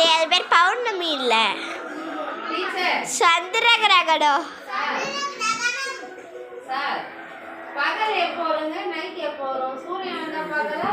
பேர் பௌர்ணமி இல்ல. சந்திர கிரகணம் சார் பகல் எப்போ வருங்க? நைட் எப்போ வரும்? சூரியன் பகலா?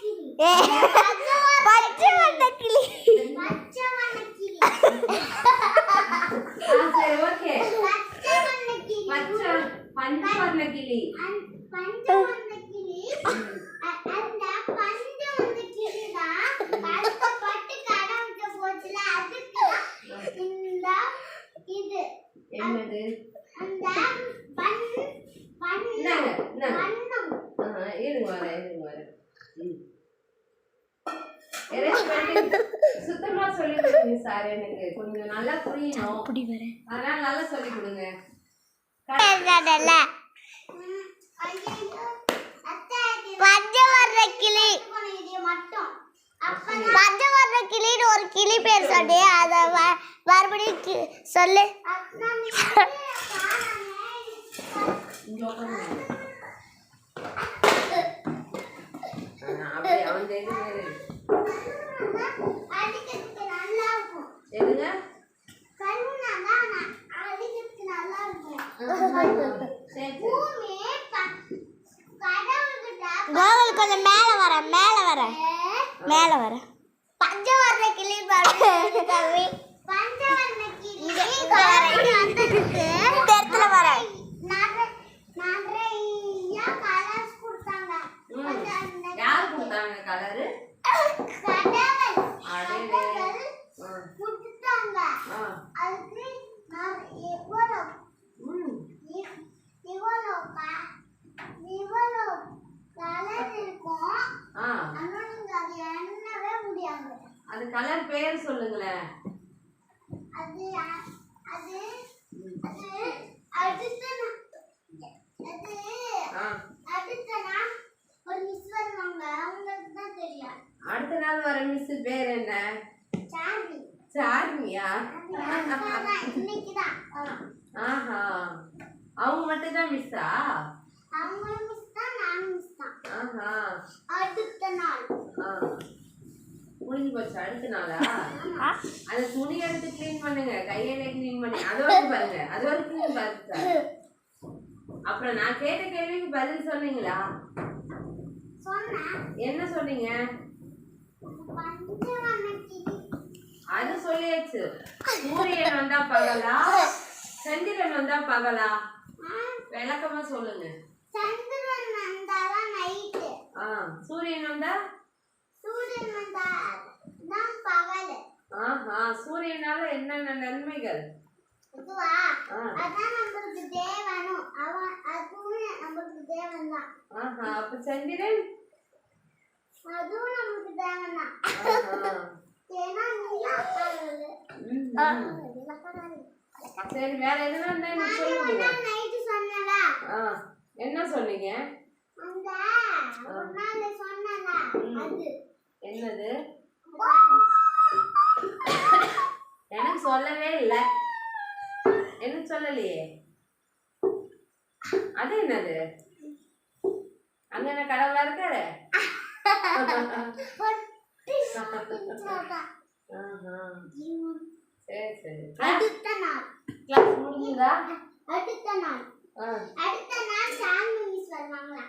கிளி. பச்சை வண்ண கிளி. பச்சை வண்ணக்கிளி ஆ, சரி ஓகே. பச்சை வண்ணக்கிளி பச்சை பஞ்சு வர்ண கிளி. சுத்தமா சொல்லி கொடுங்க சார் எனக்கு. கொஞ்சம் நல்லா புரியணும். அப்படி வரேன் அதனால நல்லா சொல்லி கொடுங்க. கிளி. பச்சை வர்ண கிளின்னு ஒரு கிளி பேர் சொல்லி அதை மறுபடியும் சொல்லு. அவன் மாரி. அடிக்கிறதுக்கு நல்லா இருக்கும் எதுங்க? கோகுல் கொஞ்சம் மேலே வர மேலே வர. மேலே வர. கிளி பஞ்சவர்ண கிளி வரேன். வந்ததுக்கு இந்த இடத்துல வரேன் நிறைய- நிறைய colours கொடுத்தாங்க. ம். அந்த- அந்த யார் கொடுத்தாங்க கலரு கடவுள் அடடே. கடவுள் ஆ கொடுத்தாங்க. அதுக்கு நான் எவ்வளவு ம். இ- இவ்வளவு க- இவ்வளவு colour இருக்கும். ஆ. ஆனா நீங்க அதை எண்ணவே முடியாது. அது கலர் பேர் சொல்லுங்களேன். அது அது அது அடுத்த அது அடுத்த நாள் ஒரு மிஸ் வருவாங்க. அவங்களுக்கு தான் தெரியும். அடுத்த நாள் வர மிஸ் பேர் என்ன? சார்லி சார்மியா? ஆஹா. அவங்க மட்டும் தான் மிஸ்ஸா அவங்களும் மிஸ் தான் நானும் மிஸ் தான் ஆஹா. அடுத்த நாள் ஆ. முடிஞ்சு போச்சு அடுத்த நாளா? அந்த துணி எடுத்து க்ளீன் பண்ணுங்க கையில க்ளீன் பண்ணி. அது வரைக்கும் பாருங்க அது வரைக்கும் பாருங்க அப்புறம் நான் கேட்ட கேள்விக்கு பதில் சொன்னீங்களா? சொன்னேன். என்ன சொன்னீங்க? சொல்லியாச்சு சூரியன் வந்தா பகலா? சந்திரன் வந்தா பகலா? விளக்கமா சொல்லுங்க. சந்திரன் வந்தாதான் நைட்டு ஆ சூரியன் வந்தா சூரியன் வந்தா தான் பகல். ஆஹா சூரியனால என்னென்ன நன்மைகள்? இதுவா ஆ. அதான் நம்மளுக்கு தேவனும். அவன் அதுவும் நம்மளுக்கு தேவன் தான் ஆஹா அப்ப சந்திரன்? அதுவும் நமக்கு தேவன் தான் சரி வேற எதுனா என்ன சொன்னீங்க? என்னது? எனக்கு சொல்லவே இல்லை. எனக்கு சொல்லலையே. அது என்னது? அங்க என்ன கடவுளா இருக்காரு. ஆஹா. சரி சரி. அடுத்த நாள். கிளாஸ் முடிஞ்சுதா? அடுத்த நாள். அடுத்த நாள் சாமி மிஸ் வருவாங்களா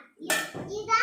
இதான்